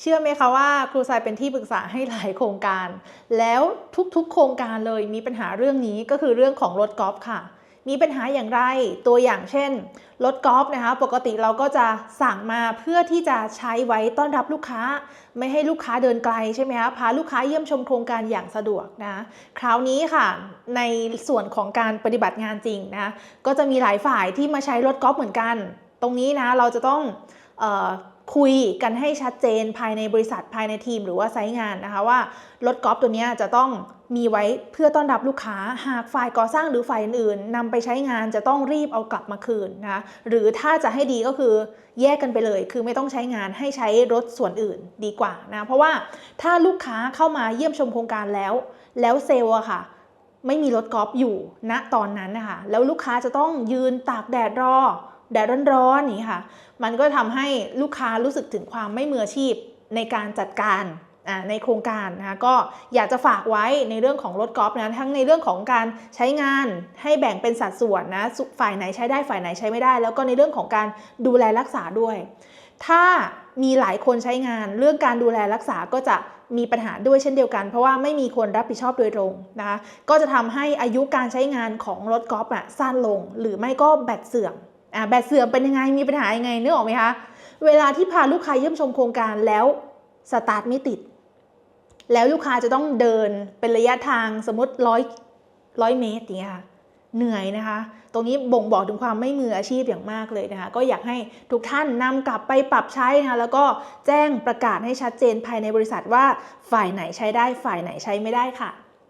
เชื่อไหมคะว่าครูทรายเป็นที่ปรึกษาให้หลายโครงการ แล้วทุกๆ โครงการเลยมีปัญหาเรื่องนี้ก็คือเรื่องของรถกอล์ฟค่ะ มีปัญหาอย่างไรตัวอย่างเช่นรถกอล์ฟนะคะ ปกติเราก็จะสั่งมาเพื่อที่จะใช้ไว้ต้อนรับลูกค้า ไม่ให้ลูกค้าเดินไกลใช่ไหมคะพาลูกค้าเยี่ยมชมโครงการอย่างสะดวกนะคราวนี้ค่ะ ในส่วนของการปฏิบัติงานจริงนะก็จะมีหลายฝ่ายที่มาใช้รถกอล์ฟเหมือนกัน ตรงนี้นะเราจะต้องเออ คุยกันให้ชัดเจนภายในบริษัทภายในทีมหรือว่าไซต์งานนะคะว่ารถกอล์ฟตัวนี้จะต้องมีไว้เพื่อต้อนรับลูกค้า หากฝ่ายก่อสร้างหรือฝ่ายอื่นๆนำไปใช้งานจะต้องรีบเอากลับมาคืนนะคะหรือถ้าจะให้ดีก็คือแยกกันไปเลย คือไม่ต้องใช้งานให้ใช้รถส่วนอื่นดีกว่านะเพราะว่าถ้าลูกค้าเข้ามาเยี่ยมชมโครงการแล้ว แล้วเซลล์อะค่ะไม่มีรถกอล์ฟอยู่ณตอนนั้นนะคะแล้วลูกค้าจะต้องยืนตากแดดรอ แดดร้อนๆอย่างนี้ค่ะ มันก็ทำให้ลูกค้ารู้สึกถึงความไม่มืออาชีพในการจัดการในโครงการนะคะก็อยากจะฝากไว้ในเรื่องของรถกอล์ฟนะทั้งในเรื่องของการใช้งานให้แบ่งเป็นสัดส่วนนะฝ่ายไหนใช้ได้ฝ่ายไหนใช้ไม่ได้ แล้วก็ในเรื่องของการดูแลรักษาด้วย ถ้ามีหลายคนใช้งานเรื่องการดูแลรักษาก็จะมีปัญหาด้วยเช่นเดียวกัน เพราะว่าไม่มีคนรับผิดชอบโดยตรงนะคะก็จะทำให้อายุการใช้งานของรถกอล์ฟอะสั้นลง หรือไม่ก็แบตเสื่อม อ่าแบตเสื่อมเป็นยังไงมีปัญหายังไงนึกออกไหมคะเวลาที่พาลูกค้าเยี่ยมชมโครงการแล้วสตาร์ทไม่ติด แล้วลูกค้าจะต้องเดินเป็นระยะทางสมมติร้อยร้อยเมตรอย่างเงี้ยค่ะเหนื่อยนะคะ ตรงนี้บ่งบอกถึงความไม่มืออาชีพอย่างมากเลยนะคะ ก็อยากให้ทุกท่านนำกลับไปปรับใช้นะคะ แล้วก็แจ้งประกาศให้ชัดเจนภายในบริษัทว่าฝ่ายไหนใช้ได้ฝ่ายไหนใช้ไม่ได้ค่ะ